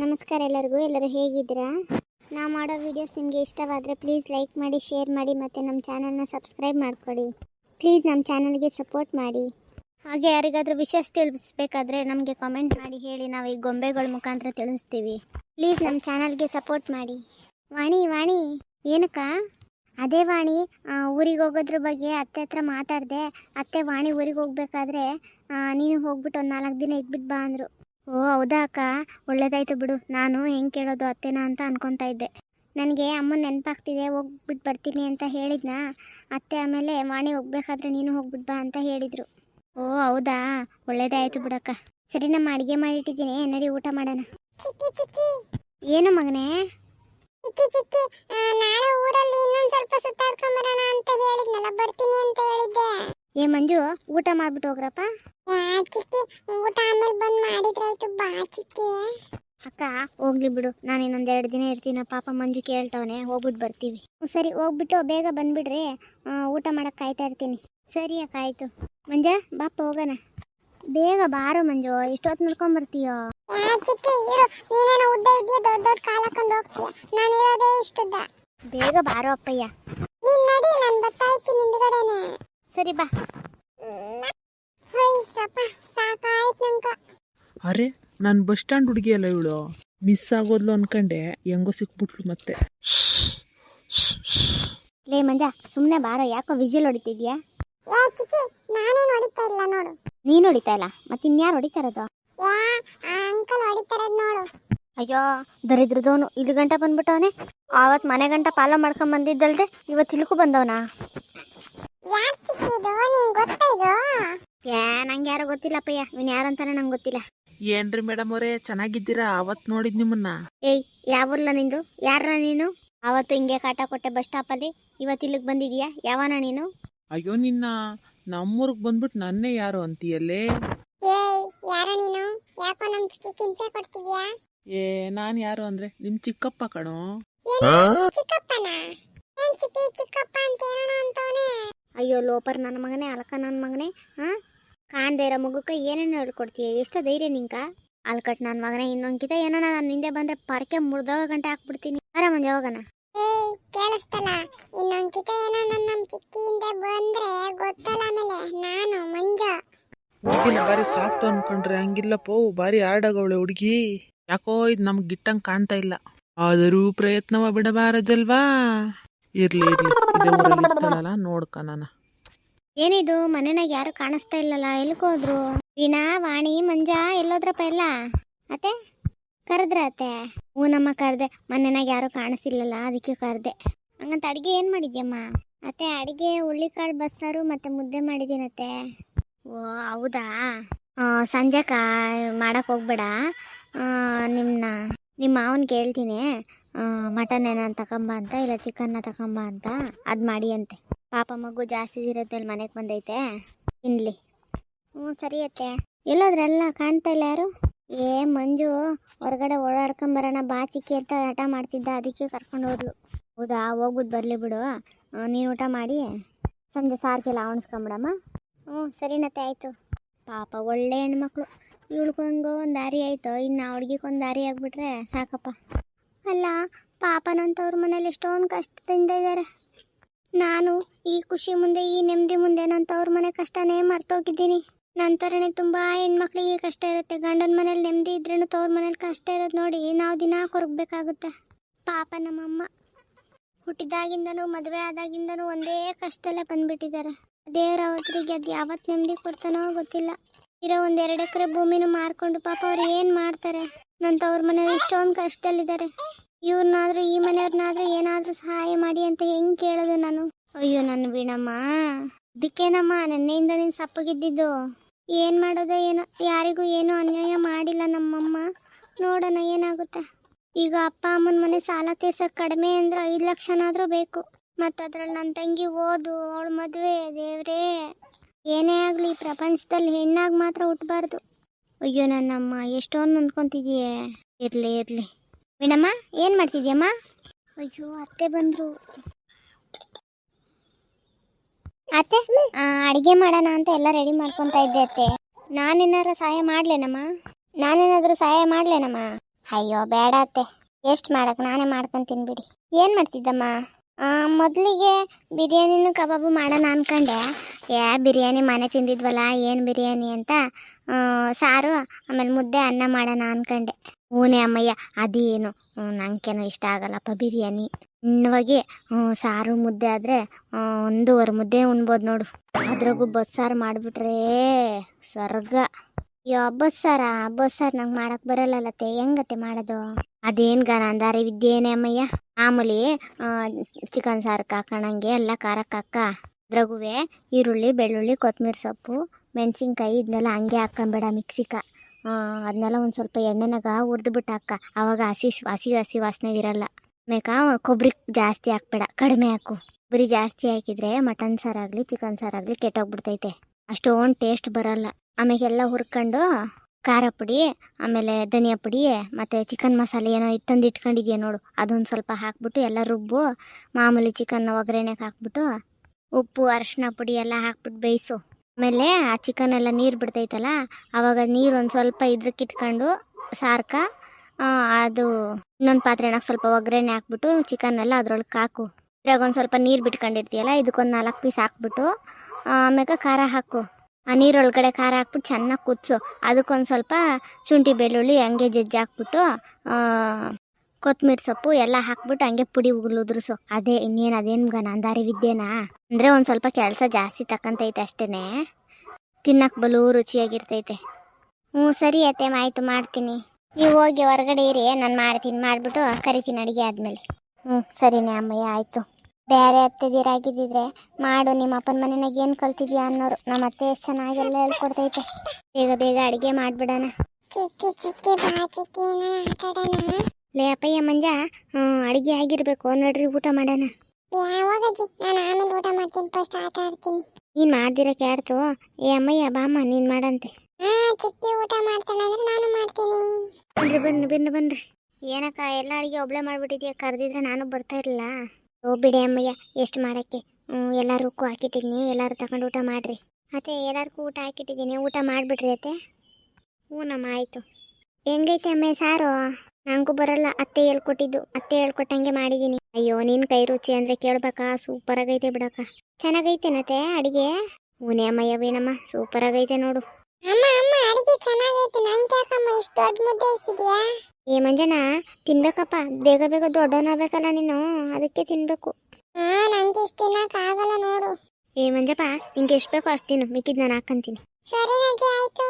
ನಮಸ್ಕಾರ ಎಲ್ಲರಿಗೂ, ಎಲ್ಲರೂ ಹೇಗಿದ್ದೀರಾ? ನಾವು ಮಾಡೋ ವಿಡಿಯೋಸ್ ನಿಮಗೆ ಇಷ್ಟವಾದರೆ ಪ್ಲೀಸ್ ಲೈಕ್ ಮಾಡಿ ಶೇರ್ ಮಾಡಿ ಮತ್ತು ನಮ್ಮ ಚಾನಲ್ನ ಸಬ್ಸ್ಕ್ರೈಬ್ ಮಾಡಿಕೊಡಿ. ಪ್ಲೀಸ್ ನಮ್ಮ ಚಾನಲ್ಗೆ ಸಪೋರ್ಟ್ ಮಾಡಿ. ಹಾಗೆ ಯಾರಿಗಾದರೂ ವಿಷಸ್ ತಿಳಿಸ್ಬೇಕಾದ್ರೆ ನಮಗೆ ಕಾಮೆಂಟ್ ಮಾಡಿ ಹೇಳಿ, ನಾವು ಈ ಗೊಂಬೆಗಳ ಮುಖಾಂತರ ತಿಳಿಸ್ತೀವಿ. ಪ್ಲೀಸ್ ನಮ್ಮ ಚಾನಲ್ಗೆ ಸಪೋರ್ಟ್ ಮಾಡಿ. ವಾಣಿ ವಾಣಿ, ಏನಕ್ಕ? ಅದೇ ವಾಣಿ ಊರಿಗೆ ಹೋಗೋದ್ರ ಬಗ್ಗೆ ಅತ್ತೆ ಹತ್ರ ಮಾತಾಡಿದೆ, ಅತ್ತೆ ವಾಣಿ ಊರಿಗೆ ಹೋಗ್ಬೇಕಾದ್ರೆ ನೀನು ಹೋಗ್ಬಿಟ್ಟು ಒಂದು ನಾಲ್ಕು ದಿನ ಇದ್ಬಿಟ್ಟು ಬಾ ಅಂದರು. ಓ ಹೌದಾ ಅಕ್ಕ? ಒಳ್ಳೇದಾಯ್ತು ಬಿಡು. ನಾನು ಹೆಂಗೆ ಕೇಳೋದು ಅತ್ತೆನ ಅಂತ ಅನ್ಕೊತಾ ಇದ್ದೆ. ನನಗೆ ಅಮ್ಮನ ನೆನಪಾಗ್ತಿದೆ ಹೋಗ್ಬಿಟ್ಟು ಬರ್ತೀನಿ ಅಂತ ಹೇಳಿದ್ನ? ಅತ್ತೆ ಆಮೇಲೆ ವಾಣಿ ಹೋಗ್ಬೇಕಾದ್ರೆ ನೀನು ಹೋಗ್ಬಿಟ್ಟು ಬಾ ಅಂತ ಹೇಳಿದರು. ಓ ಹೌದಾ? ಒಳ್ಳೇದೇ ಆಯ್ತು ಬಿಡಕ್ಕ. ಸರಿ ನಮ್ಮ ಅಡುಗೆ ಮಾಡಿಟ್ಟಿದ್ದೀನಿ. ನಡಿ ಊಟ ಮಾಡೋಣ. ಏನು ಮಗನೇ? ಏ ಮಂಜು ಊಟ ಮಾಡ್ಬಿಟ್ಟು ಹೋಗ್ರಪ್ಪ? ಚಿಕ್ಕಿ ಊಟ ಆಮೇಲೆ ಬಂದು ಮಾಡಿದ್ರಾಯ್ತು ಬಾ ಚಿಕ್ಕಿ. ಅಕ್ಕ ಹೋಗ್ಲಿ ಬಿಡು. ನಾನು ಇನ್ನೊಂದ್ ಎರಡು ದಿನ ಇರ್ತೀನ. ಪಾಪ ಮಂಜು ಕೇಳ್ತವನೆ ಹೋಗ್ಬಿಟ್ಟು ಬರ್ತೀವಿ. ಸರಿ ಹೋಗ್ಬಿಟ್ಟು ಬೇಗ ಬಂದ್ಬಿಡ್ರಿ. ಊಟ ಮಾಡಕ್ ಕಾಯ್ತಾ ಇರ್ತೀನಿ. ಸರಿ ಅಕ್ಕ ಆಯ್ತು. ಮಂಜ ಬಾಪ ಹೋಗೋಣ. ಬೇಗ ಬಾರೋ ಮಂಜು ಇಷ್ಟೊತ್ತು ನಡ್ಕೊಂಡ್ ಬರ್ತೀಯೋ ಚಿಕ್ಕಿ ಇರು. ನೀನೇನೋ ಉದ್ದ ಇದೆಯಾ ದೊಡ್ಡ ದೊಡ್ಡ ಕಾಲ್ ಹಾಕೊಂಡು ಹೋಗ್ತೀಯ? ನಾನು ಇರೋದೇ ಇಷ್ಟುದ್ದ. ಬೇಗ ಬಾರೋ ಅಪ್ಪಯ್ಯ. ನೀನ್ ನಡಿ ನಾನು ಬರ್ತಾ ಇದ್ದೀನಿ ಹಿಂದ್ಗಡೆನೆ. ಸರಿ ಬಾ. ಅರೆ ನಾನು ಬಸ್ ಸ್ಟ್ಯಾಂಡ್ ಹುಡುಗಿ ಅಲ್ಲ ಇವಳು. ಮಿಸ್ ಆಗೋದ್ಲು ಅನ್ಕಂಡೆ ಹೆಂಗೋ ಸಿಕ್ಬಿಟ್ಲು ಮತ್ತೆ. ಲೇ ಮಂಜ ಸುಮ್ಮನೆ ಬಾರ ಯಾಕೋ ವಿಜಿಲ್ ಹೊಡಿತಿದ್ಯಾ? ನಾನೇನು ಹೊಡಿತಾ ಇಲ್ಲ ನೋಡು. ನೀನು ಹೊಡಿತಾ ಇಲ್ಲ? ಮತ್ತೆ ಇನ್ಯಾರು ಹೊಡಿತಾ ಇರೋದು ಅಂಕಲ್ ಹೊಡಿತಾರದ್ ನೋಡು. ಅಯ್ಯೋ ದರಿದ್ರದವನು. ಇಲ್ಲಿ ಗಂಟ ಬಂದ್ಬಿಟ್ಟವನೆ. ಆವತ್ ಮನೆ ಗಂಟ ಪಾಲ ಮಾಡ್ಕೊಂಡ್ ಬಂದಿದ್ದಲ್ದೆ ಇವತ್ತು ಇಲ್ಕು ಬಂದವನಾ? ಯಾರ್ ಚಿಕ್ಕಿ ಇದು ನಿಂಗ್ ಗೊತ್ತಾ ಇದು? ಏ ನಂಗೆ ಯಾರೋ ಗೊತ್ತಿಲ್ಲಪ್ಪಯ್ಯ. ಇವ್ನು ಯಾರಂತಾನೆ ನಂಗೆ ಗೊತ್ತಿಲ್ಲ. ಏನ್ರಿ ಮೇಡಮ್ ಅವರೇ ಚೆನ್ನಾಗಿದ್ದೀರಾ? ಅವತ್ ನೋಡಿದ್ ನಿಮ್ಮನ್ನ. ಏಯ್ ಯಾವೂರ್ಲ ನಿಂದು? ಯಾರ ನೀನು? ಅವತ್ತು ಹಿಂಗೆ ಕಾಟ ಕೊಟ್ಟೆ ಬಸ್ ಸ್ಟಾಪಲ್ಲಿ ಇವತ್ತು ಇಲ್ಲಿಗೆ ಬಂದಿದೀಯಾ? ಯಾವನ ನೀನು? ಅಯ್ಯೋ ನಿನ್ನ ನಮ್ಮೂರ್ಗ್ ಬಂದ್ಬಿಟ್ಟು ನನ್ನೇ ಯಾರು ಅಂತೀಯಲ್ಲೇ? ಏಯ್ ಯಾರ ನೀನು? ಯಾಕೋ ನಮ್ ಚಿಕ್ಕಿ ಹಿಂಸೆ ಕೊಡ್ತಿದ್ಯಾ? ಏ ನಾನ್ ಯಾರು ಅಂದ್ರೆ? ನಿಮ್ ಚಿಕ್ಕಪ್ಪ ಕಣೋ. ಏನು ಚಿಕ್ಕಪ್ಪನ? ಏನ್ ಚಿಕ್ಕಿ ಚಿಕ್ಕಪ್ಪ ಅಂತ ಹೇಳೋಣ ಅಂತವನೇ? ಅಯ್ಯೋ ಲೋಪರ್ ನನ್ನ ಮಗನೇ ಅಲಕ ನನ್ನ ಮಗನೇ ಹಾ? ಕಾಣ್ದೇ ಇರೋ ಮಗುಕ್ಕೆ ಏನೇನು ಹೇಳ್ಕೊಡ್ತೀಯ? ಎಷ್ಟೋ ಧೈರ್ಯ ನಿಂಕ. ಅಲ್ಕಟ್ ನನ್ನ ಮಗನೇ ಇನ್ನೊಂದ್ಕಿತ ಏನೋ ನಾನು ಹಿಂದೆ ಬಂದ್ರೆ ಪರಕೆ ಮುರ್ದೋಗ ಗಂಟೆ ಹಾಕ್ಬಿಡ್ತೀನಿ. ಅರ ಮಂಜ ಹೋಗೋಣ ಕೇಳಿಸ್ತಲ್ಲ? ಏನೋ ನನ್ನ ಚಿಕ್ಕಿ ಹಿಂದೆ ಬಂದ್ರೆ ಗೊತ್ತಲ್ಲ ಆಮೇಲೆ ನಾನು ಮಂಜ. ಹುಡುಗಿನ ಬಾರಿ ಸಾಫ್ಟ್ ಅನ್ಕೊಂಡ್ರೆ ಹಂಗಿಲ್ಲಪ್ಪೋ ಬಾರಿ ಆಡಗವಳೆ ಹುಡುಗಿ. ಯಾಕೋ ಇದ್ ನಮ್ಗೆ ಗಿಟ್ಟಂಗ್ ಕಾಣ್ತಾ ಇಲ್ಲ. ಆದರೂ ಪ್ರಯತ್ನವ ಬಿಡಬಾರದಲ್ವಾ? ಇರ್ಲಿ ಇರ್ಲಿ. ಇದೇ ಊರಲ್ಲಿ ಇರ್ತಾಳಲ್ಲ ಏನಿದು? ಮನೆನಾಗ ಯಾರು ಕಾಣಿಸ್ತಾ ಇಲ್ಲಲ್ಲ ಎಲ್ಕ್ ಹೋದ್ರು? ವೀಣಾ ವಾಣಿ ಮಂಜ ಎಲ್ಲೋದ್ರಪ್ಪ ಎಲ್ಲ? ಅತ್ತೆ? ಕರೆದ್ರ ಅತ್ತೆ? ಹ್ಞೂ ನಮ್ಮ ಕರೆದೆ. ಮನೆನಾಗ ಯಾರು ಕಾಣಿಸಿಲ್ಲಲ್ಲ ಅದಕ್ಕೆ ಕರೆದೆ. ಹಂಗಂತ ಅಡಿಗೆ ಏನು ಮಾಡಿದ್ಯಮ್ಮ? ಅತ್ತೆ ಅಡಿಗೆ ಹುಳ್ಳಿಕಾಳು ಬಸ್ಸಾರು ಮತ್ತೆ ಮುದ್ದೆ ಮಾಡಿದೀನತ್ತೆ ಓ ಹೌದಾ? ಆ, ಸಂಜೆ ಕಾ ಮಾಡಕ್ಕೆ ಹೋಗ್ಬೇಡ. ನಿಮ್ಮನ್ನ ನಿಮ್ಮ ಮಾವನ್ ಕೇಳ್ತೀನಿ ಮಟನ್ ಏನಾನ ತಗೊಂಬ ಅಂತ, ಇಲ್ಲ ಚಿಕನ್ನ ತಗೊಂಬ ಅಂತ, ಅದು ಮಾಡಿ ಅಂತೆ. ಪಾಪ ಮಗು ಜಾಸ್ತಿ ಇರೋದ್ರಲ್ಲಿ ಮನೆಗೆ ಬಂದೈತೆ, ತಿನ್ಲಿ. ಹ್ಞೂ, ಸರಿ ಅತ್ತೆ. ಎಲ್ಲೋದ್ರಲ್ಲ, ಕಾಣ್ತಾ ಇಲ್ಲ ಯಾರು? ಏ, ಮಂಜು, ಹೊರಗಡೆ ಓಡಾಡ್ಕೊಂಬರೋಣ ಬಾ ಚಿಕ್ಕಿ ಅಂತ ಆಟ ಮಾಡ್ತಿದ್ದ, ಅದಕ್ಕೆ ಕರ್ಕೊಂಡು ಹೋದ್ಲು. ಹೌದಾ ಹೋಗ್ಬಿಟ್ಟು ಬರಲಿ ಬಿಡು. ನೀನು ಊಟ ಮಾಡಿ, ಸಂಜೆ ಸಾರ್ಗೆಲ್ಲ ಅವಣಿಸ್ಕೊಂಬಿಡಮ್ಮ ಹ್ಞೂ, ಸರಿನತ್ತೆ, ಆಯಿತು. ಪಾಪ ಒಳ್ಳೆ ಹೆಣ್ಮಕ್ಳು. ಇವಳಿಗೊಂದು ಒಂದು ದಾರಿ ಆಯಿತು. ಇನ್ನು ಹುಡುಗಿಗೊಂದು ದಾರಿ ಆಗಿಬಿಟ್ರೆ ಸಾಕಪ್ಪ. ಅಲ್ಲ, ಪಾಪನಂತವ್ರ ಮನೇಲಿ ಎಷ್ಟೊಂದು ಕಷ್ಟದಿಂದ ಇದ್ದಾರೆ ನಾನು ಈ ಖುಷಿ ಮುಂದೆ, ಈ ನೆಮ್ಮದಿ ಮುಂದೆ ನನ್ನ ತವ್ರ ಮನೆ ಕಷ್ಟನೇ ಮರ್ತೋಗಿದ್ದೀನಿ. ನಂತರನೇ ತುಂಬ ಹೆಣ್ಮಕ್ಳಿಗೆ ಕಷ್ಟ ಇರುತ್ತೆ. ಗಂಡನ ಮನೇಲಿ ನೆಮ್ಮದಿ ಇದ್ರೂ ತವ್ರ ಮನೇಲಿ ಕಷ್ಟ ಇರೋದು ನೋಡಿ ನಾವು ದಿನ ಕೊರಗಬೇಕಾಗುತ್ತೆ. ಪಾಪ ನಮ್ಮಮ್ಮ. ಹುಟ್ಟಿದಾಗಿಂದನೂ, ಮದುವೆ ಆದಾಗಿಂದನೂ ಒಂದೇ ಕಷ್ಟದಲ್ಲೇ ಬಂದ್ಬಿಟ್ಟಿದ್ದಾರೆ. ದೇವರ ಅವತ್ರಿಗೆ ಅದು ಯಾವತ್ತು ನೆಮ್ಮದಿ ಕೊಡ್ತಾನೋ ಗೊತ್ತಿಲ್ಲ. ಇರೋ ಒಂದ್ ಎರಡು ಎಕರೆ ಭೂಮಿನೂ ಮಾರ್ಕೊಂಡು ಪಾಪ ಅವ್ರು ಏನು ಮಾಡ್ತಾರೆ? ನನ್ನ ತವ್ರ ಮನೆಯವ್ರು ಇಷ್ಟೊಂದು ಕಷ್ಟದಲ್ಲಿದ್ದಾರೆ. ಇವ್ರನ್ನಾದ್ರೂ ಈ ಮನೆಯವ್ರನ್ನಾದ್ರೂ ಏನಾದ್ರೂ ಸಹಾಯ ಮಾಡಿ ಅಂತ ಹೆಂಗ್ ಕೇಳೋದು ನಾನು? ಅಯ್ಯೋ ನನ್ನ ವೀಣಮ್ಮ, ಅದಕ್ಕೇನಮ್ಮ, ನೆನ್ನೆಯಿಂದ ನೀನು ಸಪ್ಪಗಿದ್ದಿದ್ದು ಏನ್ ಮಾಡೋದೋ ಏನೋ, ಯಾರಿಗೂ ಏನೂ ಅನ್ಯಾಯ ಮಾಡಿಲ್ಲ ನಮ್ಮಮ್ಮ. ನೋಡೋಣ ಏನಾಗುತ್ತೆ. ಈಗ ಅಪ್ಪ ಅಮ್ಮನ ಮನೆ ಸಾಲ ತೀರ್ಸಕ್ ಕಡಿಮೆ ಅಂದ್ರೆ ಐದು ಲಕ್ಷನಾದ್ರೂ ಬೇಕು. ಮತ್ತದ್ರಲ್ಲಿ ನನ್ನ ತಂಗಿ ಓದು, ಅವಳ ಮದುವೆ, ದೇವ್ರೇ. ಏನೇ ಆಗಲಿ ಪ್ರಪಂಚದಲ್ಲಿ ಹೆಣ್ಣಾಗಿ ಮಾತ್ರ ಹುಟ್ಟಬಾರ್ದು ಅಯ್ಯೋ ನನ್ನಮ್ಮ, ಎಷ್ಟೊಂದು ನೊಂದ್ಕೊಂತಿದೀಯೇ ಇರಲಿ ಇರಲಿ. ವೀಣಮ್ಮ, ಏನು ಮಾಡ್ತಿದ್ಯಮ್ಮ? ಅಯ್ಯೋ, ಅತ್ತೆ ಬಂದರು. ಅತ್ತೆ ಅಡುಗೆ ಮಾಡೋಣ ಅಂತ ಎಲ್ಲ ರೆಡಿ ಮಾಡ್ಕೊತಾ ಇದ್ದೆ ಅತ್ತೆ. ನಾನೇನಾರ ಸಹಾಯ ಮಾಡಲೇನಮ್ಮ? ನಾನೇನಾದರೂ ಸಹಾಯ ಮಾಡಲೇನಮ್ಮ? ಅಯ್ಯೋ, ಬೇಡ ಅತ್ತೆ. ಎಷ್ಟು ಮಾಡಕ್ಕೆ ನಾನೇ ಮಾಡ್ಕೊಂತೀನಿ ಬಿಡಿ ಏನು ಮಾಡ್ತಿದ್ದಮ್ಮ? ಮೊದ್ಲಿಗೆ ಬಿರಿಯಾನಿನೂ ಕಬಾಬು ಮಾಡೋಣ ಅಂದ್ಕೊಂಡೆ ಯಾ ಬಿರಿಯಾನಿ ಮನೆ ತಿಂದಿದ್ವಲ್ಲ, ಏನು ಬಿರಿಯಾನಿ ಅಂತ. ಸಾರು, ಆಮೇಲೆ ಮುದ್ದೆ, ಅನ್ನ ಮಾಡೋಣ ಅಂದ್ಕೊಂಡೆ ಹೂನೇ ಅಮ್ಮಯ್ಯ, ಅದೇನು? ನಂಗೇನು ಇಷ್ಟ ಆಗಲ್ಲಪ್ಪ ಬಿರಿಯಾನಿ. ಇನ್ನವಾಗಿ ಸಾರು, ಮುದ್ದೆ ಆದರೆ ಒಂದೂವರೆ ಮುದ್ದೆ ಉಣ್ಬೋದು ನೋಡು. ಅದ್ರಾಗೂ ಬಸ್ಸಾರು ಮಾಡಿಬಿಟ್ರೆ, ಸ್ವರ್ಗ. ಅಯ್ಯೋ, ಬಸ್ಸಾರ? ಬಸ್ಸಾರು ನಂಗೆ ಮಾಡಕ್ ಬರಲ್ಲಲ್ಲತ್ತೆ ಹೆಂಗತ್ತೆ ಮಾಡೋದು? ಅದೇನು ಗಾನ ಅಂದಾರೆ ವಿದ್ಯೆನೇ ಅಮ್ಮಯ್ಯ. ಮಾಮೂಲಿ ಚಿಕನ್ ಸಾರಕ್ಕೆ ಹಾಕೋಣಂಗೆ ಎಲ್ಲ ಖಾರಕ್ಕೆ ಹಾಕ. ಅದ್ರಾಗೂ ಈರುಳ್ಳಿ, ಬೆಳ್ಳುಳ್ಳಿ ಕೊತ್ತಂಬರಿ ಸೊಪ್ಪು, ಮೆಣಸಿನ್ಕಾಯಿ ಇದನ್ನೆಲ್ಲ ಹಂಗೆ ಹಾಕೊಂಬೇಡ ಮಿಕ್ಸಿಕ. ಅದನ್ನೆಲ್ಲ ಒಂದು ಸ್ವಲ್ಪ ಎಣ್ಣೆನಾಗ ಹುರಿದ್ಬಿಟ್ಟು ಹಾಕ. ಅವಾಗ ಹಸಿ ಹಸಿ ಹಸಿ ವಾಸನೆ ಇರಲ್ಲ. ಮೇಕ ಕೊಬ್ಬರಿ ಜಾಸ್ತಿ ಹಾಕ್ಬೇಡ, ಕಡಿಮೆ ಹಾಕು. ಬರೀ ಜಾಸ್ತಿ ಹಾಕಿದ್ರೆ ಮಟನ್ ಸಾರಾಗಲಿ ಚಿಕನ್ ಸಾರಾಗಲಿ ಕೆಟ್ಟೋಗ್ಬಿಡ್ತೈತೆ. ಅಷ್ಟೊಂದು ಟೇಸ್ಟ್ ಬರಲ್ಲ. ಆಮೇಲೆಲ್ಲ ಹುರ್ಕೊಂಡು ಖಾರ ಪುಡಿ, ಆಮೇಲೆ ಧನಿಯಾ ಪುಡಿ, ಮತ್ತು ಚಿಕನ್ ಮಸಾಲೆ ಏನೋ ಇಟ್ಟಂದು ಇಟ್ಕೊಂಡಿದ್ಯಾ ನೋಡು. ಅದೊಂದು ಸ್ವಲ್ಪ ಹಾಕ್ಬಿಟ್ಟು ಎಲ್ಲ ರುಬ್ಬು. ಮಾಮೂಲಿ ಚಿಕನ್ ಒಗ್ಗರಣೆಗೆ ಹಾಕ್ಬಿಟ್ಟು ಉಪ್ಪು ಅರಶಿನ ಪುಡಿ ಎಲ್ಲ ಹಾಕ್ಬಿಟ್ಟು ಬೇಯಿಸು. ಆಮೇಲೆ ಆ ಚಿಕನ್ ಎಲ್ಲ ನೀರು ಬಿಡ್ತೈತಲ್ಲ ಆವಾಗ ನೀರು ಒಂದು ಸ್ವಲ್ಪ ಇದ್ರಕ್ಕೆ ಇಟ್ಕೊಂಡು ಸಾರ್ಕ ಅದು ಇನ್ನೊಂದು ಪಾತ್ರೆನಾಗ ಸ್ವಲ್ಪ ಒಗ್ಗರಣೆ ಹಾಕ್ಬಿಟ್ಟು ಚಿಕನ್ ಎಲ್ಲ ಅದ್ರೊಳಗೆ ಹಾಕು. ಇದ್ರಾಗ ಒಂದು ಸ್ವಲ್ಪ ನೀರು ಬಿಟ್ಕೊಂಡಿರ್ತೀಯಲ್ಲ, ಇದಕ್ಕೊಂದು ನಾಲ್ಕು ಪೀಸ್ ಹಾಕ್ಬಿಟ್ಟು ಆಮ್ಯಾಗ ಖಾರ ಹಾಕು. ಆ ನೀರೊಳಗಡೆ ಖಾರ ಹಾಕ್ಬಿಟ್ಟು ಚೆನ್ನಾಗಿ ಕುದಿಸು. ಅದಕ್ಕೊಂದು ಸ್ವಲ್ಪ ಶುಂಠಿ, ಬೆಳ್ಳುಳ್ಳಿ, ಹಂಗೆ ಜಜ್ಜಿ ಹಾಕ್ಬಿಟ್ಟು ಕೊತ್ತಂಬರಿ ಸೊಪ್ಪು ಎಲ್ಲ ಹಾಕ್ಬಿಟ್ಟು ಹಂಗೆ ಪುಡಿ ಉಗುಳುದ್ರಸು ಅದೇ, ಇನ್ನೇನು, ಅದೇನು ಗನ ಅಂದಾರಿ ವಿದ್ಯೆನಾ? ಅಂದರೆ ಒಂದು ಸ್ವಲ್ಪ ಕೆಲಸ ಜಾಸ್ತಿ ತಕ್ಕಂತೈತೆ ಅಷ್ಟೇ ತಿನ್ನಕ್ಕೆ ಬಲು ರುಚಿಯಾಗಿರ್ತೈತೆ. ಹ್ಞೂ, ಸರಿ ಅತ್ತೆ, ಆಯಿತು, ಮಾಡ್ತೀನಿ. ನೀವು ಹೋಗಿ ಹೊರಗಡೆ ಇರಿ, ನಾನು ಮಾಡ್ತೀನಿ. ಮಾಡಿಬಿಟ್ಟು ಕರಿತೀನಿ ಅಡುಗೆ ಆದಮೇಲೆ. ಹ್ಞೂ, ಸರಿನೇ ಅಮ್ಮಯ್ಯ, ಆಯಿತು. ಬೇರೆ ಅತ್ತೆದಿರಾಗಿದ್ದಿದ್ರೆ ಮಾಡು ನಿಮ್ಮ ಅಪ್ಪನ ಮನೆಯಾಗ ಏನು ಕಲ್ತಿದ್ಯಾ ಅನ್ನೋರು. ನಮ್ಮ ಅತ್ತೆ ಎಷ್ಟು ಚೆನ್ನಾಗೆಲ್ಲ ಹೇಳ್ಕೊಡ್ತೈತೆ. ಬೇಗ ಬೇಗ ಅಡುಗೆ ಮಾಡಿಬಿಡೋಣ. ಚಿಕ್ಕಿ ಚಿಕ್ಕಿ ಬಾ ಚಿಕ್ಕಿ ಏನಾರ ಆಟಾಡೋಣ ಲೇ ಅಪ್ಪಯ್ಯ ಮಂಜ ಹ್ಞೂ ಅಡುಗೆ ಆಗಿರಬೇಕು. ನೋಡ್ರಿ ಊಟ ಮಾಡೋಣ. ಯಾವಾಗಜ್ಜಿ ನಾನು ಆಮೇಲೆ ಊಟ ಮಾಡ್ತೀನಿ. ಫಸ್ಟ್ ಆಟ ಆಡ್ತೀನಿ ನೀನು ಮಾಡ್ದಿರ ಕ್ಯಾಡ್ತು? ಏ ಅಮ್ಮಯ್ಯ ಬಾಮ್ಮ ನೀನು ಮಾಡಂತೆ. ಹಾ ಚಿಕ್ಕಿ ಊಟ ಮಾಡ್ತಾಳಂದ್ರೆ ನಾನು ಮಾಡ್ತೀನಿ. ಬನ್ರಿ ಬನ್ನಿ ಬನ್ನಿ ಬನ್ರಿ ಏನಕ್ಕ ಎಲ್ಲ ಅಡುಗೆ ಒಬ್ಳೆ ಮಾಡ್ಬಿಟ್ಟಿದ್ಯಾ? ಕರೆದಿದ್ರೆ ನಾನು ಬರ್ತಾ ಇರಲಿಲ್ಲ. ಓ, ಬಿಡಿ ಅಮ್ಮಯ್ಯ, ಎಷ್ಟು ಮಾಡೋಕ್ಕೆ? ಹ್ಞೂ ಎಲ್ಲರಿಗೂ ಹಾಕಿಟ್ಟಿದ್ನಿ, ಎಲ್ಲರೂ ತಗೊಂಡು ಊಟ ಮಾಡಿರಿ. ಅತ್ತೆ, ಎಲ್ಲರಿಗೂ ಊಟ ಹಾಕಿಟ್ಟಿದ್ದೀನಿ ಊಟ ಮಾಡಿಬಿಡ್ರಿ ಅತ್ತೆ. ಹ್ಞೂನಮ್ಮ ಆಯಿತು. ಹೆಂಗೈತೆ ಅಮ್ಮ ಸಾರು? ನನಗೂ ಬರಲ್ಲ, ಅತ್ತೆ ಹೇಳ್ಕೊಟ್ಟಿದ್ದು, ಅತ್ತೆ ಹೇಳ್ಕೊಟ್ಟಂಗೆ ಮಾಡಿದ್ದೀನಿ ಅಯ್ಯೋ ನಿನ್ನ ಕೈ ರುಚಿ ಅಂದರೆ ಕೇಳ್ಬೇಕಾ? ಸೂಪರಾಗೈತೆ ಬಿಡಕ್ಕ. ಚೆನ್ನಾಗೈತೆನತ್ತೆ ಅಡುಗೆ? ಹ್ಞೂನೇ ಅಮ್ಮಯ್ಯ ವೀಣಮ್ಮ ಸೂಪರಾಗೈತೆ ನೋಡು. ಅಮ್ಮ ಅಮ್ಮ ಅಡಿಗೆ ಚೆನ್ನಾಗೈತೆ ನಂಗೆ ಯಾಕಮ್ಮ ಇಷ್ಟು ದೊಡ್ಡ ಮುದ್ದೆ ಇಕ್ಕಿದ್ಯಾ ಏ ಮಂಜಣ್ಣ ತಿನ್ಬೇಕಪ್ಪ. ಬೇಗ ಬೇಗ ದೊಡ್ಡವನಾಗಬೇಕಲ್ಲ ನೀನು. ಅದಕ್ಕೆ ತಿನ್ಬೇಕು. ಹಾ ನಂಗೆ ಇಷ್ಟು ತಿನ್ನಕ್ ಆಗಲ್ಲ ನೋಡು. ಏ ಮಂಜಪ್ಪ ನಿಂಗೆ ಎಷ್ಟು ಬೇಕೋ ಅಷ್ಟು ತಿನ್ನು. ಮಿಕ್ಕಿದ್ ನಾನು ಹಾಕಂತೀನಿ ಸರಿ ನಜ್ಜಿ ಆಯ್ತು.